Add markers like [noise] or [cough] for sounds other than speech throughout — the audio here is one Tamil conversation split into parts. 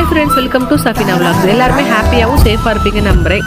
Hi friends welcome to Safina vlogs. எல்லாருமே ஹாப்பியாகவும் சேஃபாக இருப்பீங்க நம்புறேன்.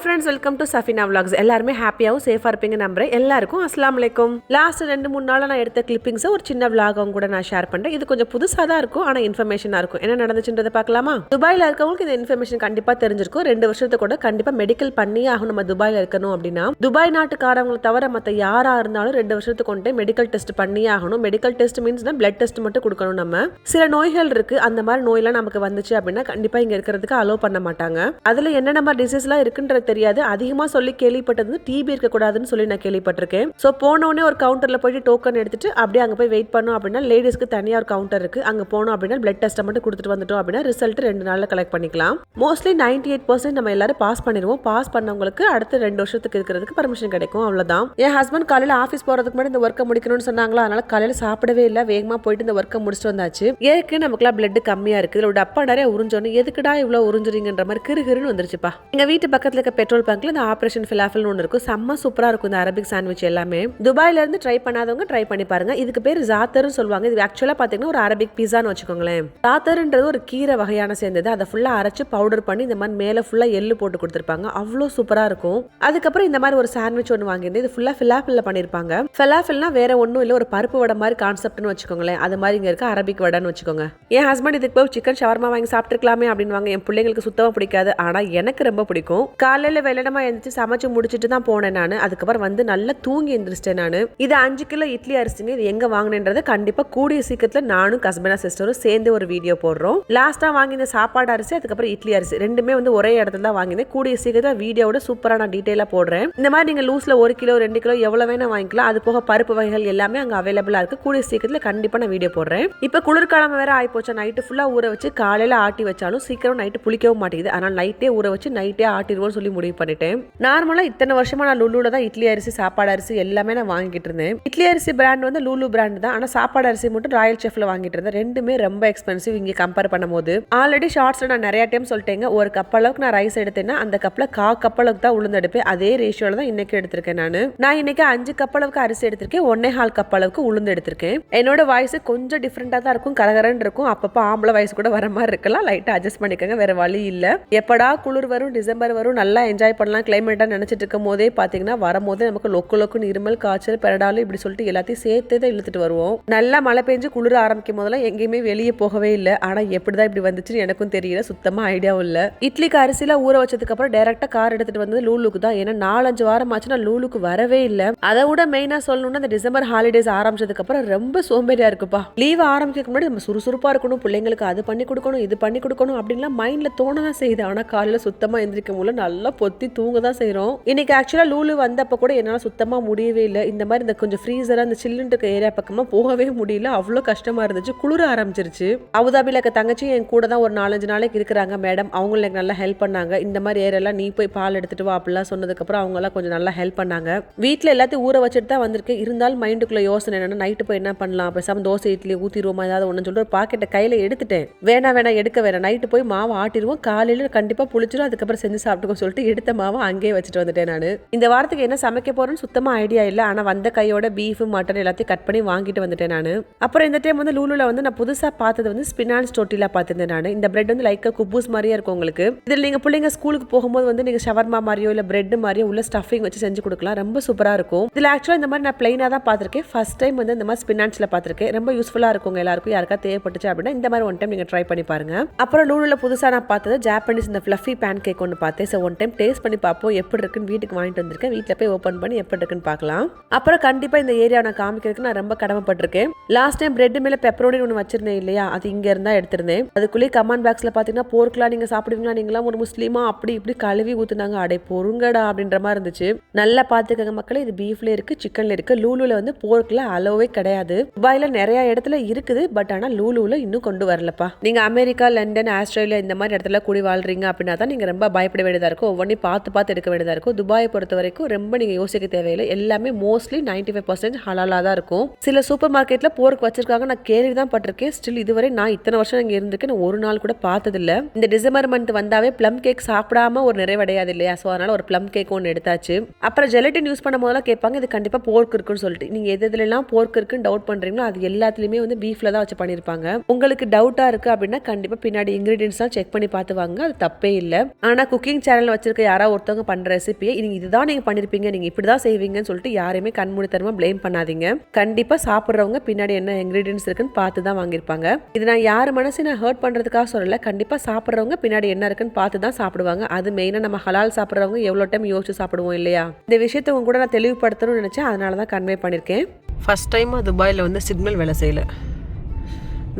Hi friends welcome to Safina vlogs எல்லாருமே ஹாப்பியாகவும் சேஃபாக இருப்பீங்க நம்புறேன். எல்லாருக்கும் அஸ்லாம் வலைக்கும் லாஸ்ட் ரெண்டு மூணு நாளாக நான் எடுத்த கிளிப்பிங்ஸை ஒரு சின்ன விளாகவும் கூட நான் ஷேர் பண்ணுறேன் இது கொஞ்சம் புதுசாக தான் இருக்கும் ஆனால் இன்ஃபர்மேஷனாக இருக்கும். என்ன நடந்துச்சுன்றதை பார்க்கலாமா? துபாயில் இருக்கவங்களுக்கு இந்த இன்ஃபர்மேஷன் கண்டிப்பாக தெரிஞ்சிருக்கும். ரெண்டு வருஷத்துக்கு கூட கண்டிப்பாக மெடிக்கல் பண்ணியே ஆகும் நம்ம துபாயில் இருக்கணும் அப்படின்னா. துபாய் நாட்டுக்காரங்களை தவிர மற்ற யாராக இருந்தாலும் ரெண்டு வருஷத்துக்கு கொண்டே மெடிக்கல் டெஸ்ட் பண்ணியே ஆகணும். மெடிக்கல் டெஸ்ட் மீன்ஸ்னா பிளட் டெஸ்ட் மட்டும் கொடுக்கணும் நம்ம. சில நோய்கள் இருக்குது அந்த மாதிரி நோயெல்லாம் நமக்கு வந்துச்சு அப்படின்னா கண்டிப்பாக இங்கே இருக்கிறதுக்கு அலோவ் பண்ண மாட்டாங்க. அதில் என்னென்ன மாதிரி டிசீஸ்லாம் இருக்குன்றது தெரியாது. அதிகமாக சொல்லி கேள்விப்பட்டது டிபி இருக்கக்கூடாதுன்னு சொல்லி நான் கேள்விப்பட்டிருக்கேன். ஸோ போனோடனே ஒரு கவுண்டரில் போயிட்டு டோக்கன் எடுத்துட்டு அப்படியே அங்கே போய் வெயிட் பண்ணோம் அப்படின்னா லேடிஸ்க்கு தனியாக ஒரு கவுண்டர் இருக்கு. அங்கே போனோம் அப்படின்னா பிளட் டெஸ்ட்டை மட்டும் கொடுத்துட்டு வந்துட்டோம் அப்படின்னா ரிசல்ட் ரெண்டு நாளில் கலெக்ட் பண்ணிக்கலாம். மோஸ்ட்லி நைன்டி எயிட் பர்சன்ட் நம்ம எல்லாரும் பாஸ் பண்ணிடுவோம். பாஸ் பண்ணவங்களுக்கு அடுத்த ரெண்டு வருஷத்துக்கு இருக்கிறதுக்கு பர்மிஷன் கிடைக்கும். அவ்வளோதான் என் ஹஸ்பண்ட் காலையில் ஆஃபீஸ் போகிறதுக்கு முன்னாடி இந்த ஒர்க்கை முடிக்கணும்னு சொன்னாங்களா? அதனால காலையில் சாப்பிடவே இல்லை. வேகமாக போயிட்டு இந்த ஒர்க்கை முடிச்சுட்டு வந்தாச்சு. ஏற்கனவே நமக்குலாம் பிளட் கம்மியாக இருக்குது இதோட டப்பா நிறைய உறிஞ்சோன்னு எதுக்குடா இவ்வளோ உறிஞ்சுறீங்கன்ற மாதிரி கிருகிருன்னு வந்துருச்சுப்பா. எங்கள் வீட்டு பக்கத்தில் இருக்க பெட்ரோல் பங்க்ல இந்த ஆப்ரேஷன் ஃபிலாஃபில் ஒன்று இருக்கும். செம்ம சூப்பராக இருக்கும் இந்த அரபிக் சாண்ட்விச் எல்லாமே. துபாயில இருந்து ட்ரை பண்ணாதவங்க ட்ரை பண்ணி பாருங்க. இதுக்கு பேர் ஜாத்தர்னு சொல்லுவாங்க. இது ஆக்சுவலாக பார்த்தீங்கன்னா ஒரு அரபிக் பிஸான்னு வச்சுக்கோங்களேன். ஜாத்தர்ன்றது ஒரு கீரை வகையான சேர்ந்தது. அதை ஃபுல்லாக அரைச்சு பவுடர் பண்ணி இந்த மாதிரி மேலே ஃபுல்லாக எள்ளு போட்டு கொடுத்துருப்பாங்க. அவ்வளோ சூப்பராக இருக்கும். அதுக்கப்புறம் இந்த மாதிரி ஒரு சாண்ட்விச் ஒன்று வாங்கியிருந்தேன். இது ஃபுல்லாக ஃபிலாஃபில் பண்ணியிருப்பாங்க ஃபிலாஃபில்னா வேற ஒன்றும் இல்லை. ஒரு பருப்பு வடை மாதிரி கான்செப்ட்னு வச்சுக்கோங்களேன். அது மாதிரி இங்கே இருக்க அரபிக் வடைன்னு வச்சுக்கோங்க. என் ஹஸ்பண்ட் இதுக்கு போய் சிக்கன் ஷவர்மா வாங்கி சாப்பிட்டுருக்கலாமே அப்படின்னு என் பிள்ளைங்களுக்கு சுத்தமாக பிடிக்காது. ஆனால் எனக்கு ரொம்ப பிடிக்கும். காலையில் வெள்ளடமா எழுந்திரிச்சு சமைச்சு முடிச்சுட்டு தான் போனேன் நான். அதுக்கப்புறம் வந்து நல்லா தூங்கி எழுந்திரிச்சிட்டேன் நான். இது அஞ்சு கிலோ இட்லி அரிசிங்க இது எங்கே வாங்கினேன்றதை கண்டிப்பாக கூடிய சீக்கிரத்தில் நானும் கஸ்பனா சிஸ்டரும் சேர்ந்து ஒரு வீடியோ போடுறோம். லாஸ்ட்டாக வாங்கின சாப்பாடு அரிசி அதுக்கப்புறம் இட்லி அரிசி. ரெண்டுமே வந்து ஒரே இடத்துல தான் வாங்கினேன். கூடிய சீக்கிரத்தில் வீடியோட சூப்பராக நான் டீட்டெயிலாக போடுறேன். இந்த மாதிரி நீங்கள் லூஸில் ஒரு கிலோ ரெண்டு கிலோ எவ்வளோ வேணால் வாங்கிக்கலாம். அது போக பருப்பு வகைகள் எல்லாமே அங்கே அவைலபிளாக இருக்குது கூடிய சீக்கிரத்தில் கண்டிப்பாக நான் வீடியோ போடுறேன். இப்போ குளிர்காலம் வேற ஆயிப்போச்சு. நைட்டு ஃபுல்லாக ஊற வச்சு காலையில் ஆட்டி வச்சாலும் சீக்கிரம் நைட்டு புளிக்கவும் மாட்டேங்குது. ஆனால் நைட்டே ஊற வச்சு நைட்டே ஆட்டிடுவோம்னு சொல்லி முடிவு பண்ணிட்டேன். நார்மலாக இத்தனை வருஷமா நான் லுலுல தான் இட்லி அரிசி சாப்பாடு அரிசி எல்லாமே நான் வாங்கிட்டு இருந்தேன். இட்லி அரிசி பிராண்ட் வந்து லூலு பிராண்ட் தான். ஆனால் சாப்பாடு அரிசி மட்டும் ராயல் செஃப்ல வாங்கிட்டு இருந்தேன். ரெண்டுமே ரொம்ப எக்ஸ்பென்சிவ் இங்கே கம்பேர் பண்ணும்போது. ஆல்ரெடி ஷார்ட்ஸ்ல நான் நிறைய டைம் சொல்லிட்டேங்க. ஒரு கப் அளவுக்கு நான் ரைஸ் எடுத்தேன்னா அந்த கப்ல கா கப் அளவுக்கு தான் உளுந்து எடுப்பேன் அதே ரேஷியோல தான் இன்னைக்கு எடுத்திருக்கேன் நான். நான் இன்னைக்கு அஞ்சு கப் அளவுக்கு அரிசி எடுத்திருக்கேன். ஒன்னே ஹால் கப் அளவுக்கு உளுந்து எடுத்திருக்கேன் என்னோட வாய்ஸ் கொஞ்சம் டிஃப்ரெண்டாக தான் இருக்கும். கரகரன்னு இருக்கும். அப்பப்போ ஆம்பளை வாய்ஸ் கூட வர மாதிரி இருக்கலாம். லைட்டாக அட்ஜஸ்ட் பண்ணிக்கோங்க. வேற வழி இல்லை. எப்படா குளிர் வரும் டிசம்பர் வரும் நல்லா என்ஜாய் பண்ணலாம். கிளைமேட்டாக நினச்சிட்டு இருக்கும் போதே பார்த்தீங்கன்னா வரும்போதே நமக்கு லொக்கு லொக்குன்னு இருமல் காய்ச்சல் பெரடாலும் இப்படி சொல்லிட்டு எல்லாத்தையும் சேர்த்தே தான் இழுத்துட்டு வருவோம். நல்லா மழை பெஞ்சு குளிர ஆரம்பிக்கும் போதெல்லாம் எங்கேயுமே வெளியே போகவே இல்லை. ஆனால் எப்படி தான் இப்படி வந்துச்சுன்னு எனக்கும் தெரியல. சுத்தமாக ஐடியாவும் இல்லை. இட்லிக்கு அரிசியில் ஊற வச்சதுக்கு அப்புறம் டேரெக்டாக கார் எடுத்துட்டு வந்தது லூலுக்கு தான். ஏன்னா நாலஞ்சு வாரம் ஆச்சு நான் லூலுக்கு வரவே இல்லை. அதை விட மெயினாக சொல்லணும்னா அந்த டிசம்பர் ஹாலிடேஸ் ஆரம்பிச்சதுக்கு அப்புறம் ரொம்ப சோம்பேறியாக இருக்குப்பா. லீவ் ஆரம்பிக்கிறதுக்கு முன்னாடி நம்ம சுறுசுறுப்பாக இருக்கணும். பிள்ளைங்களுக்கு அது பண்ணி கொடுக்கணும் இது பண்ணி கொடுக்கணும் அப்படின்லாம் மைண்டில் தோண தான் செய்யுது. ஆனால் காலையில் சுத்தமாக எந்திரிக்க முடியல நல்லா பொத்தி தூங்க தான் செய்கிறோம் இன்னைக்கு ஆக்சுவலாக லூலு வந்தப்போ கூட என்னால் சுத்தமாக முடியவே இல்லை. இந்த மாதிரி இந்த கொஞ்சம் ஃப்ரீசராக அந்த சில்லுன்ற இருக்க ஏரியா பக்கமாக போகவே முடியல. அவ்வளோ கஷ்டமாக இருந்துச்சு. குளிர ஆரம்பிச்சிருச்சு. அபுதாபியில் இருக்க தங்கச்சி என் கூட தான் ஒரு நாலஞ்சு நாளைக்கு இருக்கிறாங்க மேடம் அவங்களும் எனக்கு நல்லா ஹெல்ப் பண்ணாங்க. இந்த மாதிரி ஏரியாலாம் நீ போய் பால் எடுத்துட்டு வா அப்படிலாம் சொன்னதுக்கப்புறம் அவங்கெல்லாம் கொஞ்சம் நல்லா ஹெல்ப் பண்ணாங்க. வீட்டில் எல்லாத்தையும் ஊற வச்சுட்டு தான் வந்திருக்கேன். இருந்தாலும் மைண்டுக்குள்ள யோசனை என்னென்னா நைட்டு போய் என்ன பண்ணலாம்? பேசாமல் தோசை இட்லி ஊற்றிடுவோமா ஏதாவது ஒன்று சொல்லிட்டு ஒரு பாக்கெட்டை கையில் எடுத்துட்டேன். வேணா வேணா எடுக்க வேணாம். நைட்டு போய் மாவு ஆட்டிடுவோம் காலையில் கண்டிப்பாக புளிச்சிடும் அதுக்கப்புறம் செஞ்சு சாப்பிட்டுக்கோ சொல்லிட்டு எடுத்த மாவை அங்கேயே வச்சுட்டு வந்துட்டேன் நான். இந்த வாரத்துக்கு என்ன சமைக்க போறேன்னு சுத்தமாக ஐடியா இல்லை. ஆனால் வந்த கையோட பீஃப் மட்டன் எல்லாத்தையும் கட் பண்ணி வாங்கிட்டு வந்துட்டேன் நான். அப்புறம் இந்த டைம் வந்து லூலுல வந்து நான் புதுசாக பார்த்தது வந்து ஸ்பினான்ஸ் டோட்டிலா பார்த்துருந்தேன் நான். இந்த பிரெட் வந்து லைக்காக குப்பூஸ் மாதிரியே இருக்கும் உங்களுக்கு. இதில் நீங்கள் பிள்ளைங்க ஸ்கூலுக்கு போகும்போது வந்து நீங்கள் ஷவர்மா மாதிரியோ இல்லை பிரெட் மாதிரியோ உள்ள ஸ்டஃபிங் வச்சு செஞ்சு கொடுக்கலாம். ரொம்ப சூப்பராக இருக்கும். இதில் ஆக்சுவலாக இந்த மாதிரி நான் பிளைனாக தான் பார்த்துருக்கேன். ஃபர்ஸ்ட் டைம் வந்து இந்த மாதிரி ஸ்பினான்ஸில் பார்த்துருக்கேன். ரொம்ப யூஸ்ஃபுல்லாக இருக்கும் எல்லாருக்கும். யாருக்கா தேவைப்பட்டுச்சு அப்படின்னா இந்த மாதிரி ஒன் டைம் நீங்கள் ட்ரை பண்ணி பாருங்க. அப்புறம் லூலுல புதுசாக நான் பார்த்தது ஜாப்பனீஸ் இந்த ஃப்ளஃபி பேன் கேக் ஒன்று பார்த்தேன். ஸோ ஒன் டைம் டேஸ்ட் பண்ணி பார்ப்போம் எப்படி இருக்குன்னு வீட்டுக்கு வாங்கிட்டு வந்திருக்கேன். வீட்டில் போய் ஓப்பன் பண்ணி எப்படி இருக்குன்னு பார்க்கலாம். அப்புறம் கண்டிப்பாக இந்த ஏரியா நான் காமிக்கிறதுக்கு நான் ரொம்ப கடமைப்பட்டிருக்கேன். லாஸ்ட் டைம் பிரெட் மேலே பெப்பரோனி ஒன்று வச்சிருந்தேன் இல்லையா? அது இங்க இருந்தால் எடுத்திருந்தேன். அதுக்குள்ளேயே கமெண்ட் பாக்ஸ்ல பாத்தீங்கன்னா போர்க்கலாம் நீங்க சாப்பிடுவீங்களா? நீங்களாம் ஒரு முஸ்லீமா? அப்படி இப்படி கழுவி ஊத்துனாங்க. அடை பொறுங்கடா அப்படின்ற மாதிரி இருந்துச்சு. நல்லா பார்த்துக்கங்க மக்களே இது பீஃப்ல இருக்கு சிக்கன்ல இருக்கு. லூலுல வந்து போர்க்கில் அளவே கிடையாது. துபாயில நிறைய இடத்துல இருக்குது பட் ஆனா லூலுல இன்னும் கொண்டு வரலப்பா. நீங்க அமெரிக்கா லண்டன் ஆஸ்திரேலியா இந்த மாதிரி இடத்துல கூடி வாழ்றீங்க அப்படின்னா தான் நீங்க ரொம்ப பயப்பட வேண்டியதா இருக்கும். ஒவ்வொன்றையும் பார்த்து பார்த்து எடுக்க வேண்டியதாக இருக்கும். துபாயை பொறுத்த வரைக்கும் ரொம்ப நீங்கள் யோசிக்க தேவையில்லை. எல்லாமே மோஸ்ட்லி நைன்டி ஃபைவ் பர்சன்ட் ஹலாலாக தான் இருக்கும். சில சூப்பர் மார்க்கெட்டில் போருக்கு வச்சிருக்காங்க. நான் கேள்வி தான் பட்டிருக்கேன். ஸ்டில் இதுவரை நான் இத்தனை வருஷம் இங்கே இருந்திருக்கேன். நான் ஒரு நாள் கூட பார்த்ததில்ல. இந்த டிசம்பர் மந்த் வந்தாவே ப்ளம் கேக் சாப்பிடாம ஒரு நிறைவடையாது இல்லையா? ஸோ அதனால் ஒரு ப்ளம் கேக் ஒன்று எடுத்தாச்சு. அப்புறம் ஜெலட்டின் யூஸ் பண்ணும் போதெல்லாம் கேட்பாங்க இது கண்டிப்பாக போர்க் இருக்குன்னு சொல்லிட்டு. நீங்கள் எது எதுலலாம் போர்க் இருக்குன்னு டவுட் பண்ணுறீங்களோ அது எல்லாத்துலேயுமே வந்து பீஃபில் தான் வச்சு பண்ணியிருப்பாங்க. உங்களுக்கு டவுட்டாக இருக்குது அப்படின்னா கண்டிப்பாக பின்னாடி இன்க்ரீடியன்ஸ்லாம் செக் பண்ணி பார்த்து வாங்க அது தப்பே இல்லை. ஆனால் குக்கிங் சேனல் வச்சுருக்க யாராவது ஒருத்தவங்க பண்ணுற ரெசிபியை நீங்கள் இதுதான் நீங்கள் பண்ணியிருப்பீங்க நீங்கள் இப்படி தான் செய்வீங்கன்னு சொல்லிட்டு யாரையுமே கண்மூடித்தனமாக ப்ளேம் பண்ணாதீங்க. கண்டிப்பாக சாப்பிட்றவங்க பின்னாடி என்ன இன்க்ரீடியன்ஸ் இருக்குன்னு பார்த்து தான் வாங்கியிருப்பாங்க. இது நான் யார் மனசு நான் ஹர்ட் பண்ணுறதுக்காக சொல்லலை கண்டிப்பாக சாப்பிட்றவங்க பின்னாடி என்ன இருக்குன்னு பார்த்து தான் சாப்பிடுவாங்க. அது மெயினாக நம்ம ஹலால் சாப்பிட்றவங்க எவ்வளோ டைம் யோசிச்சு சாப்பிடுவோம் இல்லையா? இந்த விஷயத்தை உங்க கூட நான் தெளிவுபடுத்தணும்னு நினச்சேன் அதனால தான் கன்வே பண்ணியிருக்கேன். ஃபர்ஸ்ட் டைமாக துபாயில் வந்து சிக்னல் வேலை செய்யலை.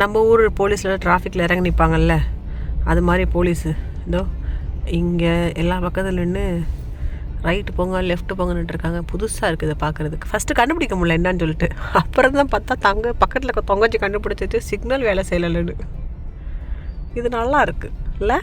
நம்ம ஊர் போலீஸில் டிராஃபிக்கில் இறங்கி நிற்பாங்கல்ல அது மாதிரி போலீஸு இதோ. இங்கே எல்லா பக்கத்தில் நின்று ரைட்டு போங்க லெஃப்ட்டு போங்கன்னு இருக்காங்க. புதுசாக இருக்குது இதை பார்க்குறதுக்கு ஃபஸ்ட்டு கண்டுபிடிக்க முடியல என்னன்னு சொல்லிட்டு. அப்புறம் தான் பார்த்தா தங்க பக்கத்தில் இருக்க தொங்கச்சி கண்டுபிடிச்சிட்டு சிக்னல் வேலை செய்யலைன்னு. இது நல்லா இருக்குது இல்லை?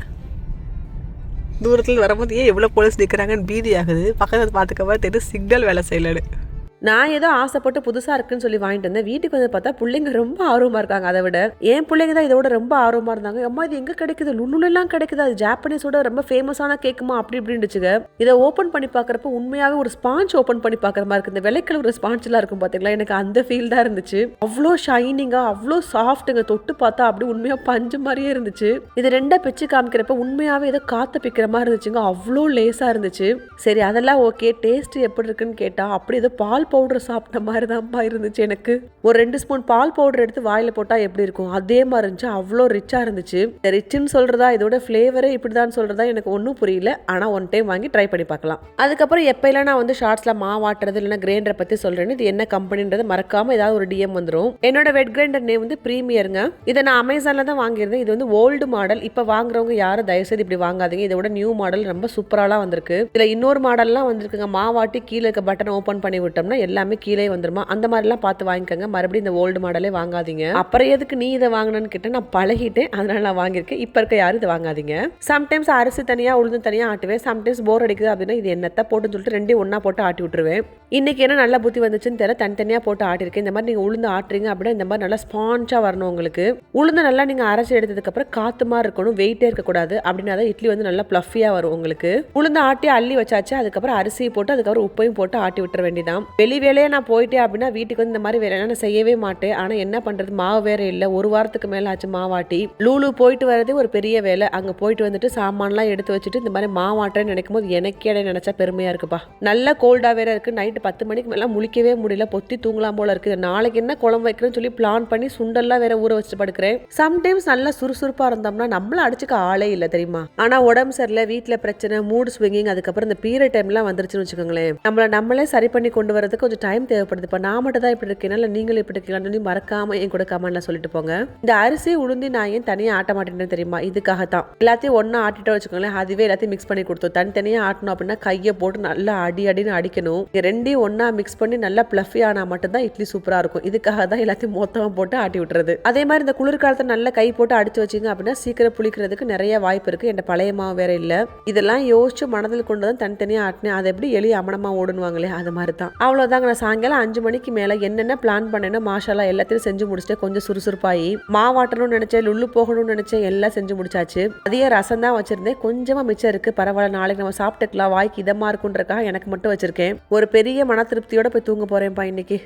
தூரத்தில் வரும்போது ஏன் எவ்வளோ போலீஸ் நிற்கிறாங்கன்னு பீதி ஆகுது. பக்கத்தில் பார்த்துக்கவா தெரியும் சிக்னல் வேலை செய்யலைன்னு. நான் ஏதோ ஆசைப்பட்டு புதுசாக இருக்குன்னு சொல்லி வாங்கிட்டு வந்தேன். வீட்டுக்கு வந்து பார்த்தா பிள்ளைங்க ரொம்ப ஆர்வமாக இருக்காங்க அதை விட. என் பிள்ளைங்க தான் இதோட ரொம்ப ஆர்வமாக இருந்தாங்க. அம்மா இது எங்கே கிடைக்குது? லுண்ணுலாம் கிடைக்குது. அது ஜாப்பனீஸோட ரொம்ப ஃபேமஸான கேக்குமா? அப்படி இப்படின்னுச்சுங்க. இதை ஓப்பன் பண்ணி பார்க்குறப்ப உண்மையாகவே ஒரு ஸ்பாஞ்ச் ஓப்பன் பண்ணி பார்க்குற மாதிரி இருக்குது இந்த வெள்ளைக்கிழமை ஒரு ஸ்பாஞ்செலாம் இருக்கும் பார்த்தீங்களா எனக்கு அந்த ஃபீல் தான் இருந்துச்சு. அவ்வளோ ஷைனிங்காக அவ்வளோ சாஃப்ட்டுங்க தொட்டு பார்த்தா அப்படி உண்மையாக பஞ்சு மாதிரியே இருந்துச்சு. இது ரெண்டாக பிச்சு காமிக்கிறப்ப உண்மையாகவே ஏதோ காற்று பிக்கிற மாதிரி இருந்துச்சுங்க. அவ்வளோ லேஸாக இருந்துச்சு. சரி அதெல்லாம் ஓகே டேஸ்ட் எப்படி இருக்குன்னு கேட்டால் அப்படி ஏதோ பால் பவுடர் சாப்பிட்ட மாதிரி தான்ப்பா இருந்துச்சு எனக்கு. ஒரு ரெண்டு ஸ்பூன் பால் பவுடர் எடுத்து வாயில் போட்டால் எப்படி இருக்கும்? அதே மாதிரி இருந்துச்சு. அவ்வளோ ரிச்சாக இருந்துச்சு. ரிச்சுன்னு சொல்கிறதா இதோட ஃப்ளேவரே இப்படி தான் சொல்கிறதா எனக்கு ஒன்றும் புரியல. ஆனால் ஒன் டைம் வாங்கி ட்ரை பண்ணி பார்க்கலாம். அதுக்கப்புறம் எப்போல்லாம் நான் வந்து ஷார்ட்ஸில் மாவாட்டுறது இல்லைன்னா கிரைண்டரை பற்றி சொல்கிறேன்னு இது என்ன கம்பெனின்றது மறக்காமல் ஏதாவது ஒரு டிஎம் வந்துடும் என்னோட வெட் கிரைண்டர் நேம் வந்து ப்ரீமியருங்க இதை நான் அமேசானில் தான் வாங்கியிருந்தேன். இது வந்து ஓல்டு மாடல் இப்போ வாங்குறவங்க யாரும் தயவுசெய்து இப்படி வாங்காதீங்க. இதோட நியூ மாடல் ரொம்ப சூப்பராலாம் வந்திருக்கு. இதில் இன்னொரு மாடல்லாம் வந்திருக்குங்க. மாவாட்டி கீழே இருக்க பட்டன் ஓப்பன் பண்ணி விட்டோம்னா எல்லாமே கீழே வந்துருமா? அந்த மாதிரிலாம் பார்த்து வாங்கிக்கோங்க. மறுபடியும் இந்த ஓல்டு மாடலே வாங்காதீங்க. அப்புறம் எதுக்கு நீ இதை வாங்கினு கிட்ட நான் பழகிட்டேன். அதனால நான் வாங்கியிருக்கேன். இப்போ இருக்க யாரும் இதை வாங்காதீங்க. சம்டைம்ஸ் அரிசி தனியாக உளுந்து தனியாக ஆட்டுவேன். சம்டைம்ஸ் போர் அடிக்குது அப்படின்னா இது என்னத்தை போட்டுன்னு சொல்லிட்டு ரெண்டையும் ஒன்றா போட்டு ஆட்டி விட்டுருவேன். இன்னைக்கு என்ன நல்ல புத்தி வந்துச்சுன்னு தெரியல. தனித்தனியாக போட்டு ஆட்டிருக்கேன் இந்த மாதிரி நீங்கள் உளுந்து ஆட்டுறீங்க அப்படின்னா இந்த மாதிரி நல்லா ஸ்பான்ச்சாக வரணும் உங்களுக்கு. உளுந்து நல்லா நீங்கள் அரைச்சி எடுத்ததுக்கப்புறம் காற்று மாதிரி இருக்கணும். வெயிட்டே இருக்கக்கூடாது. அப்படின்னா தான் இட்லி வந்து நல்லா ப்ளஃபியாக வரும் உங்களுக்கு. உளுந்து ஆட்டி அள்ளி வச்சாச்சு. அதுக்கப்புறம் அரிசி போட்டு அதுக்கப்புறம் உப்பையும் போட்டு ஆட்டி விட்டுற வேண்டியதான் வெளி வேலையை நான் போயிட்டேன் அப்படின்னா வீட்டுக்கு வந்து இந்த மாதிரி வேலை நான் செய்யவே மாட்டேன். ஆனால் என்ன பண்ணுறது மாவு வேறு இல்லை. ஒரு வாரத்துக்கு மேலே ஆச்சு மாவாட்டி. லூலு போயிட்டு வரதே ஒரு பெரிய வேலை. அங்கே போயிட்டு வந்துட்டு சாமான்லாம் எடுத்து வச்சுட்டு இந்த மாதிரி மாவாட்டேன்னு நினைக்கும் போது எனக்கே நினச்சா பெருமையாக இருக்குப்பா. நல்ல கோல்டாக வேற இருக்குது நைட்டு பத்து மணிக்கு மேலே முழிக்கவே முடியல. பொத்தி தூங்கலாம் போல இருக்குது. நாளைக்கு என்ன குழம்பு வைக்கிறேன்னு சொல்லி பிளான் பண்ணி சுண்டெல்லாம் வேற ஊற வச்சுட்டு படுக்கிறேன். சம்டைம்ஸ் நல்லா சுறுசுறுப்பாக இருந்தோம்னா நம்மள அடிச்சுக்க ஆளே இல்லை தெரியுமா? ஆனால் உடம்பு சரியில்லை. வீட்டில் பிரச்சனை மூட் ஸ்விங்கிங் அதுக்கப்புறம் இந்த பீரியட் டைம்லாம் வந்துருச்சுன்னு வச்சுக்கோங்களேன். நம்மளை நம்மளே சரி பண்ணி கொண்டு பண்ணுறதுக்கு கொஞ்சம் டைம் தேவைப்படுது. இப்போ நான் மட்டும் தான் இப்படி இருக்கேன்? இல்லை நீங்களும் இப்படி இருக்கீங்கன்னு மறக்காமல் மறக்காம என் கூட கமெண்ட்ல சொல்லிட்டு போங்க. இந்த அரிசி உளுந்தி நான் ஏன் தனியாக ஆட்ட மாட்டேன்னு தெரியுமா? இதுக்காக தான் எல்லாத்தையும் ஒன்றா ஆட்டிட்டு வச்சுக்கோங்களேன் அதுவே எல்லாத்தையும் மிக்ஸ் பண்ணி கொடுத்தோம் தனித்தனியாக ஆட்டணும் அப்படின்னா கையை போட்டு நல்லா அடி அடின்னு அடிக்கணும். இது ரெண்டையும் ஒன்றா மிக்ஸ் பண்ணி நல்லா ப்ளஃபி ஆனால் மட்டும்தான் இட்லி சூப்பராக இருக்கும். இதுக்காக தான் எல்லாத்தையும் மொத்தமாக போட்டு ஆட்டி விட்டுறது. அதே மாதிரி இந்த குளிர்காலத்தை நல்லா கை போட்டு அடிச்சு வச்சிங்க அப்படின்னா சீக்கிரம் புளிக்கிறதுக்கு நிறைய வாய்ப்பு இருக்குது என் பழைய மாவு வேற இல்லை. இதெல்லாம் யோசிச்சு மனதில் கொண்டு தான் தனித்தனியாக ஆட்டினேன். அதை எப்படி எளிய அமனமாக ஓடுனுவாங்களே அது மாதிரி தான் அவ்வளோ அவ்வளோதாங்க நான் சாயங்காலம் அஞ்சு மணிக்கு மேலே என்னென்ன பிளான் பண்ணேனோ மாஷாலா எல்லாத்தையும் செஞ்சு முடிச்சுட்டு கொஞ்சம் சுறுசுறுப்பாகி மாவாட்டணும்னு நினச்சேன் லுள்ளு போகணும்னு நினச்சேன் எல்லாம் செஞ்சு முடிச்சாச்சு. அதிக ரசம் தான் வச்சிருந்தேன். கொஞ்சமாக மிச்சம் இருக்கு. பரவாயில்ல நாளைக்கு நம்ம சாப்பிட்டுக்கலாம். வாய்க்கு இதமாக இருக்குன்றக்காக எனக்கு மட்டும் வச்சிருக்கேன். ஒரு பெரிய மன திருப்தியோட போய் தூங்க போறேன்ப்பா இன்னைக்கு.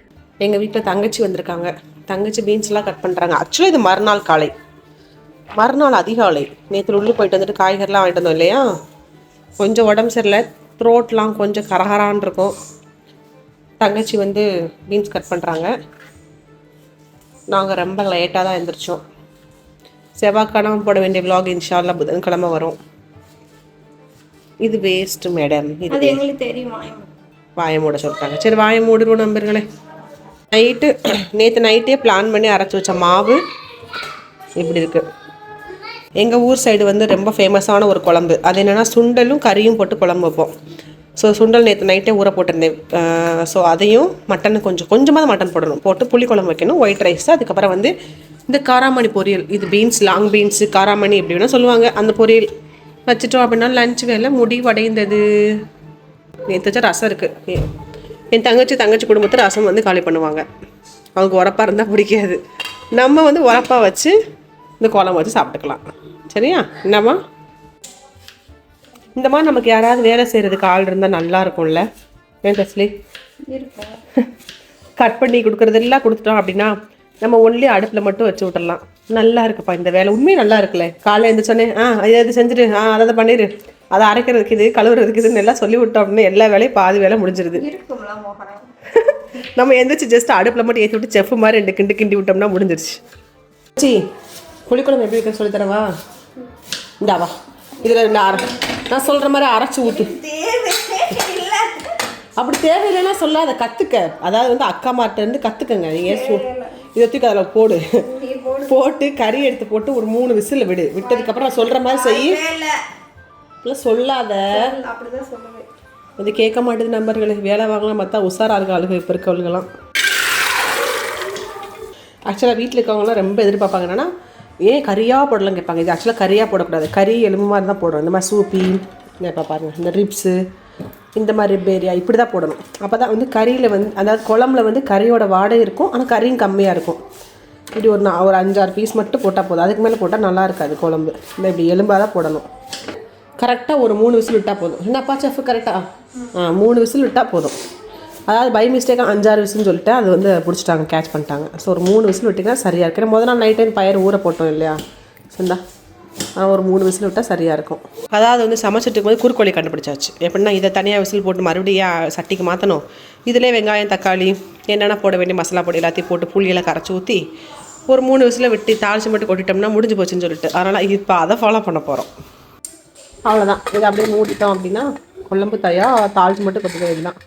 எங்கள் வீட்டில் தங்கச்சி வந்திருக்காங்க. தங்கச்சி பீன்ஸ்லாம் கட் பண்ணுறாங்க ஆக்சுவலாக இது மறுநாள் காலை. மறுநாள் அதிகாலை. நேற்று உள்ளு போயிட்டு வந்துட்டு காய்கறிலாம் வாங்கிட்டு வந்தோம் இல்லையா? கொஞ்சம் உடம்பு சரியில்லை. த்ரோட்லாம் கொஞ்சம் கரகரான் இருக்கும். தங்கச்சி வந்து பீன்ஸ் கட் பண்ணுறாங்க நாங்கள் ரொம்ப லேட்டாக தான் எழுந்திரிச்சோம் செவ்வாய்க்கிழமை போட வேண்டிய vlog இன்ஷால்லா புதன்கிழமை வரும். இது வேஸ்ட் மேடம் இது எங்களுக்கு தெரியுமா வாயை மூட. சொல்லிட்டாங்க. சரி வாயை நம்பர்களே நைட்டு நேற்று நைட்டே பிளான் பண்ணி அரைச்சி வச்ச மாவு இப்படி இருக்கு. எங்கள் ஊர் சைடு வந்து ரொம்ப ஃபேமஸான ஒரு குழம்பு. அது என்னென்னா சுண்டலும் கறியும் போட்டு குழம்பு வைப்போம். ஸோ சுண்டல் நேற்று நைட்டே ஊற போட்டிருந்தேன். ஸோ அதையும் மட்டன் கொஞ்சம் கொஞ்சமாக மட்டன் போடணும். போட்டு புளிக்குழம்பு வைக்கணும் ஒயிட் ரைஸ் அதுக்கப்புறம் வந்து இந்த காராமணி பொரியல். இது பீன்ஸ் லாங் பீன்ஸு காராமணி எப்படி வேணால் சொல்லுவாங்க. அந்த பொரியல் வச்சுட்டோம் அப்படின்னா லஞ்ச் வேலை முடிவடைந்தது நேற்று வச்ச ரசம் இருக்குது என் தங்கச்சி தங்கச்சி குடும்பத்தை ரசம் வந்து காலி பண்ணுவாங்க. அவங்க உரப்பாக இருந்தால் பிடிக்காது. நம்ம வந்து உரப்பாக வச்சு இந்த குழம்பு வச்சு சாப்பிட்டுக்கலாம். சரியா? என்னம்மா? இந்த மாதிரி நமக்கு யாராவது வேலை செய்கிறதுக்கு ஆள் இருந்தால் நல்லா இருக்கும்ல. ஏன் தஸ்லி கட் பண்ணி கொடுக்குறதெல்லாம் கொடுத்துட்டோம் அப்படின்னா நம்ம ஒன்லி அடுப்பில் மட்டும் வச்சு விட்டுறலாம். நல்லா இருக்குப்பா இந்த வேலை. உண்மையே நல்லா இருக்குல்ல. காலைல எழுந்திரிச்சோன்னே ஆ அது செஞ்சுட்டு ஆ அதை பண்ணிடு அதை அரைக்கிறதுக்கு இது கழுவுறதுக்கு இதுன்னு எல்லாம் சொல்லி விட்டோம் அப்படின்னா எல்லா வேலையும் பாதி வேலை முடிஞ்சிருது. [laughs] நம்ம எந்திரிச்சு ஜஸ்ட் அடுப்பில் மட்டும் ஏற்றி விட்டு செஃப் மாதிரி ரெண்டு கிண்டு கிண்டி விட்டோம்னா முடிஞ்சிருச்சு. சி புளிக்குழம்பு எப்படி வைக்க சொல்லி தரவா? இந்தாவா இதில் ரெண்டு அரை நான் சொல்கிற மாதிரி அரைச்சி ஊற்று அப்படி தேவையில்லைன்னா சொல்லாத கற்றுக்க அதாவது வந்து அக்கா மாட்ட இருந்து கற்றுக்கங்க நீங்கள் சொ இதை தூக்கி அதில் போடு. போட்டு கறி எடுத்து போட்டு ஒரு மூணு விசில் விடு. விட்டதுக்கப்புறம் நான் சொல்கிற மாதிரி செய். இல்லை சொல்லாத. இது கேட்க மாட்டேது நம்பர்களுக்கு வேலை வாங்கலாம் பார்த்தா உஷாரா இருக்க ஆளுங்க இப்போ இருக்கவளுங்கெல்லாம் ஆக்சுவலாக வீட்டில் இருக்கவங்களாம் ரொம்ப எதிர்பார்ப்பாங்க. என்னன்னா ஏன் கறியாக போடலாம் கேட்பாங்க. இது ஆக்சுவலாக கறியாக போடக்கூடாது. கறி எலும்பு மாதிரி தான் போடுறோம் இந்த மாதிரி சூப்பி இப்போ பாருங்கள் இந்த ரிப்ஸு இந்த மாதிரி பேரியா இப்படி தான் போடணும். அப்போ தான் வந்து கறியில் வந்து அதாவது குழம்புல வந்து கறியோட வாடை இருக்கும் ஆனால் கறியும் கம்மியாக இருக்கும். இப்படி ஒரு நா- ஒரு அஞ்சாறு பீஸ் மட்டும் போட்டால் போதும். அதுக்கு மேலே போட்டால் நல்லா இருக்காது குழம்பு. இந்த இப்படி எலும்பாக தான் போடணும். கரெக்டாக ஒரு மூணு விசில் விட்டால் போதும். என்னப்பா செஃப் கரெக்டாக ஆ? மூணு விசில் விட்டால் போதும். அதாவது பை மிஸ்டேக்காக அஞ்சாறு விசில்னு சொல்லிட்டு அது வந்து பிடிச்சிட்டாங்க கேட்ச் பண்ணிட்டாங்க. ஸோ ஒரு மூணு விசில் விட்டிங்கன்னா சரியாக இருக்கு. ஏன்னா முதல் நாள் நைட் டைம் பயிர் ஊற போட்டோம் இல்லையா? சரிந்தா ஒரு மூணு விசில் விட்டால் சரியாக இருக்கும். அதாவது வந்து சமைச்சிட்டு போது குறுக்கோழி கண்டுபிடிச்சாச்சு. எப்படின்னா இதை தனியாக விசில் போட்டு மறுபடியும் சட்டிக்கு மாற்றணும் இதிலே வெங்காயம் தக்காளி என்னென்ன போட வேண்டிய மசாலா பொடி எல்லாத்தையும் போட்டு புளியெல்லாம் கரைச்சி ஊற்றி ஒரு மூணு விசில் விட்டு தாளிச்சு மட்டும் கொட்டிட்டோம்னா முடிஞ்சு போச்சுன்னு சொல்லிட்டு. அதனால் இப்போ அதை ஃபாலோ பண்ண போகிறோம் அவ்வளோதான் இதை அப்படியே மூடிட்டோம் அப்படின்னா குழம்பு தயா தாளிச்சு மட்டும் கொட்டிக்க வேண்டியதான்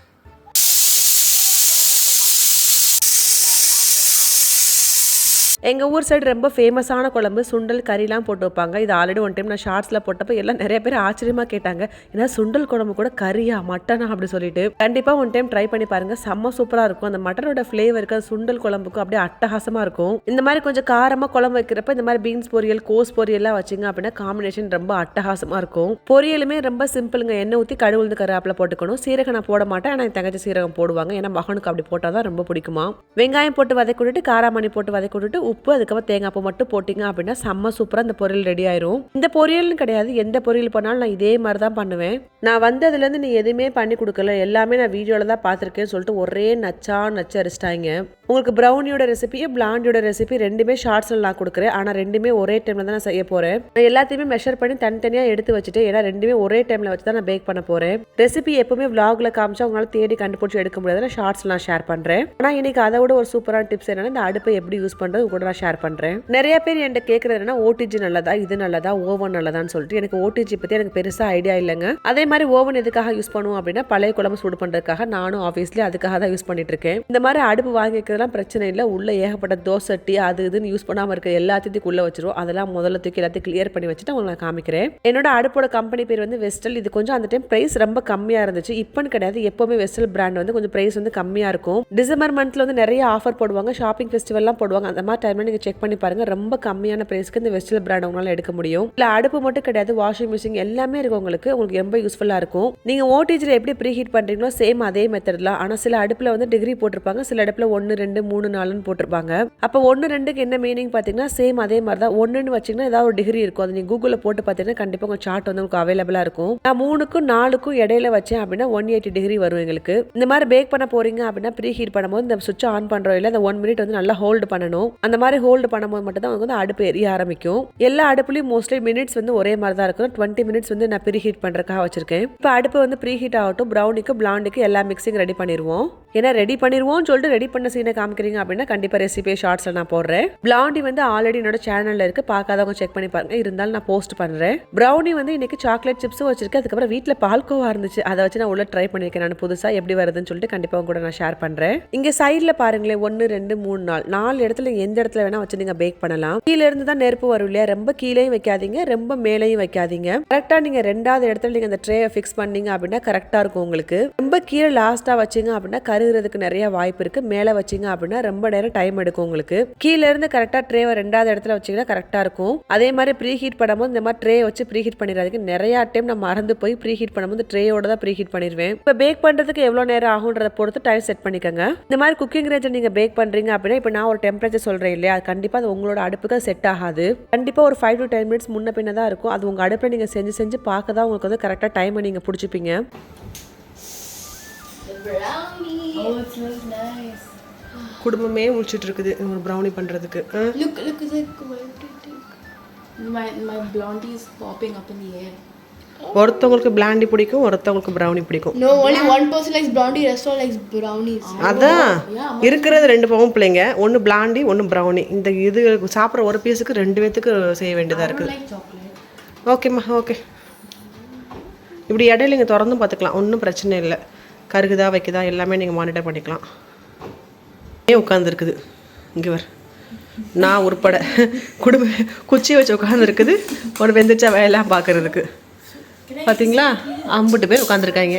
எங்கள் ஊர் சைடு ரொம்ப ஃபேமஸான குழம்பு சுண்டல் கறிலாம் போட்டு வைப்பாங்க. இது ஆல்ரெடி ஒன் டைம் நான் ஷார்ட்ஸில் போட்டப்போ எல்லாம் நிறைய பேர் ஆச்சரியமாக கேட்டாங்க. ஏன்னா சுண்டல் குழம்பு கூட கறியா மட்டனா அப்படி சொல்லிட்டு. கண்டிப்பாக ஒன் டைம் ட்ரை பண்ணி பாருங்கள் செம்ம சூப்பராக இருக்கும். அந்த மட்டனோட ஃப்ளேவருக்கு அது சுண்டல் குழம்புக்கும் அப்படியே அட்டகாசமாக இருக்கும். இந்த மாதிரி கொஞ்சம் காரமாக குழம்பு வைக்கிறப்ப இந்த மாதிரி பீன்ஸ் பொரியல் கோஸ் பொரியல்லாம் வச்சிங்க அப்படின்னா காம்பினேஷன் ரொம்ப அட்டகாசமாக இருக்கும். பொரியலுமே ரொம்ப சிம்பிளுங்க எண்ணெய் ஊற்றி கடுவுந்து கருவேப்பிலை போட்டுக்கணும். சீரகம் நான் போட மாட்டேன். ஆனால் என் தங்கச்சி சீரகம் போடுவாங்க. ஏன்னா மகனுக்கு அப்படி போட்டால் தான் ரொம்ப பிடிக்குமா. வெங்காயம் போட்டு வதக்கி விட்டுட்டு காராமணி போட்டு வதக்கி விட்டுட்டு உப்பு அதுக்கப்புறம் தேங்காய் பூ மட்டும் போட்டிங்க அப்படின்னா செம்ம சூப்பராக இந்த பொரியல் ரெடி ஆயிரும். இந்த பொரியல்னு கிடையாது எந்த பொரியல் பண்ணாலும் நான் இதே மாதிரி தான் பண்ணுவேன். நான் வந்ததுலேருந்து நீ எதுவுமே பண்ணி கொடுக்கல எல்லாமே நான் வீடியோவில் தான் பார்த்துருக்கேன்னு சொல்லிட்டு ஒரே நச்சா நச்சு அரிச்சிட்டாங்க. உங்களுக்கு ப்ரௌனியோட ரெசிபியும் பிளாண்டியோட ரெசிபி ரெண்டுமே ஷார்ட்ஸில் நான் கொடுக்குறேன். ஆனால் ரெண்டுமே ஒரே டைமில் தான் நான் செய்ய போகிறேன் நான் எல்லாத்தையுமே மெஷர் பண்ணி தனித்தனியாக எடுத்து வச்சுட்டு ஏன்னா ரெண்டுமே ஒரே டைமில் வச்சு தான் நான் பேக் பண்ண போகிறேன் ரெசிபி எப்பவுமே விளாகில் காமிச்சா உங்களால் தேடி கண்டுபிடிச்சி எடுக்க முடியாது. நான் ஷார்ட்ஸ் நான் ஷேர் பண்ணுறேன் ஆனால் இன்னைக்கு அதை விட ஒரு சூப்பரான டிப்ஸ் என்னென்னா இந்த அடுப்பை எப்படி யூஸ் பண்ணுறது கூட நான் ஷேர் பண்ணுறேன் நிறைய பேர் என்கிட்ட கேட்குறது என்னன்னா ஓடிஜி நல்லதா இது நல்லதா ஓவன் நல்லதான்னு சொல்லிட்டு எனக்கு ஓடிஜி பற்றி எனக்கு பெருசாக ஐடியா இல்லைங்க. அதே மாதிரி ஓவன் எதுக்காக யூஸ் பண்ணுவோம் அப்படின்னா பழைய குழம்பு சூடு பண்ணுறதுக்காக நானும் ஆஃபீஸ்லேயே அதுக்காக தான் யூஸ் பண்ணிட்டு இருக்கேன். இந்த மாதிரி அடுப்பு வாங்கிக்கிறதுலாம் பிரச்சனை இல்லை. உள்ள ஏகப்பட்ட தோசை டீ அது இதுன்னு யூஸ் பண்ணாமல் இருக்க எல்லாத்தையும் உள்ள வச்சிருவோம். அதெல்லாம் முதல்ல தூக்கி எல்லாத்தையும் கிளியர் பண்ணி வச்சுட்டு உங்களுக்கு நான் காமிக்கிறேன். என்னோட அடுப்போட கம்பெனி பேர் வந்து வெஸ்டல் இது கொஞ்சம் அந்த டைம் பிரைஸ் ரொம்ப கம்மியாக இருந்துச்சு. இப்போன்னு கிடையாது. எப்போவுமே வெஸ்டல் பிராண்ட் வந்து கொஞ்சம் பிரைஸ் வந்து கம்மியாக இருக்கும். டிசம்பர் மந்த்ல வந்து நிறைய ஆஃபர் போடுவாங்க. ஷாப்பிங் ஃபெஸ்டிவல்லாம் போடுவாங்க. அந்த மாதிரி எல்லாருமே நீங்கள் செக் பண்ணி பாருங்க. ரொம்ப கம்மியான பிரைஸ்க்கு இந்த வெஸ்டல் பிராண்ட் உங்களால் எடுக்க முடியும். இல்லை அடுப்பு மட்டும் கிடையாது வாஷிங் மிஷின் எல்லாமே இருக்கும் உங்களுக்கு. உங்களுக்கு ரொம்ப யூஸ்ஃபுல்லாக இருக்கும். நீங்கள் ஓடிஜியில் எப்படி ப்ரீ ஹீட் பண்ணுறீங்களோ சேம் அதே மெத்தடில் ஆனால் சில அடுப்பில் வந்து டிகிரி போட்டிருப்பாங்க. சில அடுப்பில் ஒன்று ரெண்டு மூணு நாலுன்னு போட்டிருப்பாங்க. அப்போ ஒன்று ரெண்டுக்கு என்ன மீனிங் பார்த்தீங்கன்னா சேம் அதே மாதிரி தான் ஒன்றுன்னு வச்சிங்கன்னா ஏதாவது ஒரு டிகிரி இருக்கும். அது நீங்கள் கூகுளில் போட்டு பார்த்தீங்கன்னா கண்டிப்பாக உங்கள் சார்ட் வந்து உங்களுக்கு அவைலபிளாக இருக்கும். நான் மூணுக்கும் நாலுக்கும் இடையில வச்சேன் அப்படின்னா ஒன் எயிட்டி டிகிரி வரும் எங்களுக்கு. இந்த மாதிரி பேக் பண்ண போறீங்க அப்படின்னா ப்ரீ ஹீட் பண்ணும்போது இந்த சுவிட்ச் ஆன் பண்ணுறோம் இல்லை அந்த ஒன் மினிட் வந்து நல்லா ஹோல்டு பண்ணணும். அந்த மாதிரி ஹோல்டு பண்ணும்போது மட்டும் தான் உங்களுக்கு வந்து அடுப்பு எரிய ஆரம்பிக்கும். எல்லா அடுப்புலையும் மோஸ்ட்லி மினிட்ஸ் வந்து ஒரே மாதிரி தான் இருக்கும். டுவெண்ட்டி மினிட்ஸ் வந்து நான் ப்ரீ ஹீட் பண்ணுறதுக்காக வச்சிருக்கேன். இப்போ அடுப்பு வந்து ப்ரீ ஹீட் ஆகட்டும் ப்ரௌனிக்கு பிளாண்டுக்கு எல்லா மிக்சிங் ரெடி பண்ணிடுவோம் ஏன்னா ரெடி பண்ணிடுவோம்னு சொல்லிட்டு ரெடி பண்ண சீனை காமிக்கிறீங்க அப்படின்னா கண்டிப்பாக ரெசிபியை ஷார்ட்ஸில் நான் போடுறேன். பிளாண்டி வந்து ஆல்ரெடி என்னோட சேனலில் இருக்குது பார்க்காதவங்க செக் பண்ணி பாருங்க. இருந்தாலும் நான் போஸ்ட் பண்ணுறேன் ப்ரௌனி வந்து இன்னைக்கு சாக்லேட் சிப்ஸும் வச்சிருக்கேன். அதுக்கப்புறம் வீட்டில் பால்கோவா இருந்துச்சு. அதை வச்சு நான் உள்ள ட்ரை பண்ணியிருக்கேன் நான். புதுசாக எப்படி வருதுன்னு சொல்லிட்டு கண்டிப்பாக கூட நான் ஷேர் பண்ணுறேன் இங்கே சைடில் பாருங்களேன். ஒன்று ரெண்டு மூணு நாள் நாலு இடத்துல எந்த இடத்துல வேணா வச்சு நீங்க பேக் பண்ணலாம். கீழே இருந்து தான் நெருப்பு வரும் இல்லையா? ரொம்ப கீழேயும் வைக்காதீங்க ரொம்ப மேலேயும் வைக்காதீங்க. கரெக்டா நீங்க ரெண்டாவது இடத்துல நீங்க அந்த ட்ரேயை ஃபிக்ஸ் பண்ணீங்க அப்படின்னா கரெக்டா இருக்கும் உங்களுக்கு. ரொம்ப கீழே லாஸ்டா வச்சீங்க அப்படின்னா கருகிறதுக்கு நிறைய வாய்ப்பு இருக்கு. மேலே வச்சீங்க அப்படின்னா ரொம்ப நேரம் டைம் எடுக்கும் உங்களுக்கு. கீழே இருந்து கரெக்டா ட்ரேவை ரெண்டாவது இடத்துல வச்சீங்கன்னா கரெக்டா இருக்கும். அதே மாதிரி ப்ரீ ஹீட் பண்ணும்போது இந்த மாதிரி ட்ரே வச்சு ப்ரீ ஹீட் பண்ணிடாதீங்க. நிறைய டைம் நான் மறந்து போய் ப்ரீ ஹீட் பண்ணும்போது ட்ரேயோட தான் ப்ரீ ஹீட் பண்ணிடுவேன். இப்போ பேக் பண்றதுக்கு எவ்வளோ நேரம் ஆகுன்றத பொறுத்து டைம் செட் பண்ணிக்கோங்க. இந்த மாதிரி குக்கிங் ரேஞ்சில் நீங்க பேக் பண்றீங்க அப்படின்னா இப்போ நான் ஒரு டெம்பரேச்சர் சொல்றேன் இல்லையா? அது கண்டிப்பா அது உங்களோட அடுப்புக்கு செட் ஆகாது. கண்டிப்பா ஒரு ஃபைவ் டு டென் மினிட்ஸ் முன்ன பின்ன தான் இருக்கும். அது உங்க அடுப்பில் நீங்க செஞ்சு செஞ்சு பார்க்க தான் உங்களுக்கு வந்து கரெக்டாக டைமை நீங்க பிடிச்சிப்பீங்க. குடும்பமே முடிச்சிட்டு இருக்குது. ஒரு ப்ரௌனி பண்றதுக்கு. Look, look, it's like vibrating. My my blondie is popping ஒருத்தவங்களுக்கு பிளாண்டி பிடிக்கும் ஒருத்தவங்களுக்கு ப்ரௌனி பிடிக்கும். No, only one person likes blondie, rest all likes brownies. அதான் இருக்கிறது ரெண்டு பவும் பிள்ளைங்க ஒன்று பிளாண்டி ஒன்று ப்ரௌனி இந்த இது சாப்பிட்ற ஒரு பீஸுக்கு ரெண்டு பேத்துக்கு செய்ய வேண்டியதாக இருக்குது. ஓகேம்மா ஓகே இப்படி இடையில நீங்கள் திறந்தும் பார்த்துக்கலாம். ஒன்றும் பிரச்சனை இல்லை. கருகுதா வைக்குதா எல்லாமே நீங்கள் மானிட்டர் பண்ணிக்கலாம். ஏன் உட்காந்துருக்குது இங்கே வர் நான் உட்பட குடும்ப குச்சி வச்சு உட்காந்துருக்குது ஒரு வெந்துச்சா வேலைலாம் பார்க்கறதுக்கு. பார்த்தீங்களா அம்புட்டு பேர் உட்காந்துருக்காங்க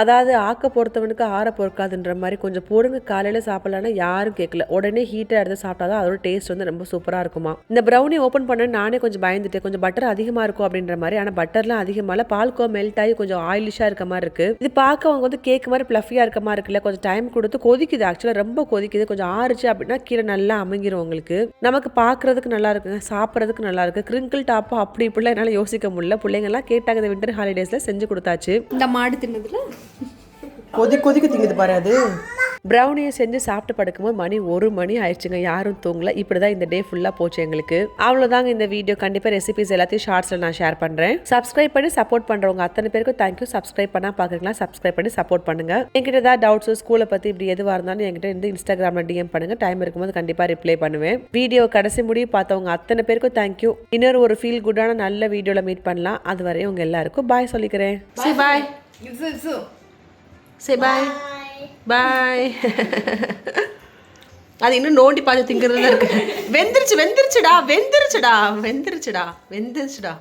அதாவது ஆக்க பொறுத்தவனுக்கு ஆற பொறுக்காதுன்ற மாதிரி கொஞ்சம் போடுங்க காலையில் சாப்பிட்லான்னு யாரும் கேட்கல. உடனே ஹீட்டாக எடுத்து சாப்பிட்டா தான் அதோட டேஸ்ட் வந்து ரொம்ப சூப்பராக இருக்குமா. இந்த ப்ரௌனி ஓப்பன் பண்ண நானே கொஞ்சம் பயந்துட்டேன். கொஞ்சம் பட்டர் அதிகமாக இருக்கும் அப்படின்ற மாதிரி. ஆனால் பட்டர்லாம் அதிகமாக இல்லை. பால்கோ மெல்ட் ஆகி கொஞ்சம் ஆயிலிஷாக இருக்க மாதிரி இருக்கு. இது பார்க்க அவங்க வந்து கேக் மாதிரி ப்ளஃபியாக இருக்க மாதிரி இருக்குல்ல. கொஞ்சம் டைம் கொடுத்து கொதிக்குது. ஆக்சுவலாக ரொம்ப கொதிக்குது. கொஞ்சம் ஆறுச்சு அப்படின்னா கீழே நல்லா அமைங்கிரும் உங்களுக்கு. நமக்கு பார்க்கறதுக்கு நல்லா இருக்குங்க. சாப்பிட்றதுக்கு நல்லா இருக்கு. கிரிங்கிள் டாப்பா அப்படி இப்படிலாம் என்னால் யோசிக்க முடியல. பிள்ளைங்கள்லாம் கேட்டாங்க இந்த வின்டர் ஹாலிடேஸில் செஞ்சு கொடுத்தாச்சு. இந்த மாடு தின்னதுல கொதி கொதிக்கு திங்குது பாரு அது. ப்ரௌனியை செஞ்சு சாப்பிட்டு படுக்கும்போது மணி ஒரு மணி ஆயிடுச்சுங்க. யாரும் தூங்கல. இப்படி தான் இந்த டே ஃபுல்லாக போச்சு எங்களுக்கு. அவ்வளோதாங்க இந்த வீடியோ கண்டிப்பாக ரெசிபிஸ் எல்லாத்தையும் ஷார்ட்ஸில் நான் ஷேர் பண்ணுறேன் சப்ஸ்கிரைப் பண்ணி சப்போர்ட் பண்ணுறவங்க அத்தனை பேருக்கும் தேங்க்யூ சப்ஸ்கிரைப் பண்ணா பார்க்குறீங்களா சப்ஸ்கிரைப் பண்ணி சப்போர்ட் பண்ணுங்க. என்கிட்ட ஏதாவது டவுட்ஸ் ஸ்கூலை பற்றி இப்படி எதுவாக இருந்தாலும் என்கிட்ட இருந்து இன்ஸ்டாகிராமில் டிஎம் பண்ணுங்க. டைம் இருக்கும்போது கண்டிப்பாக ரிப்ளை பண்ணுவேன். வீடியோ கடைசி முடிவு பார்த்தவங்க அத்தனை பேருக்கும் தேங்க்யூ இன்னொரு ஒரு ஃபீல் குட்டான நல்ல வீடியோவில் மீட் பண்ணலாம். அது வரையும் உங்கள் எல்லாருக்கும் பாய் சொல்லிக்கிறேன். சரி பாய் சரி சே பாய் பாய் அது இன்னும் நோண்டி பார்த்து திங்கிறது தான் இருக்கு. வெந்துருச்சு வெந்துருச்சுடா வெந்துருச்சுடா வெந்துருச்சுடா வெந்துருச்சுடா.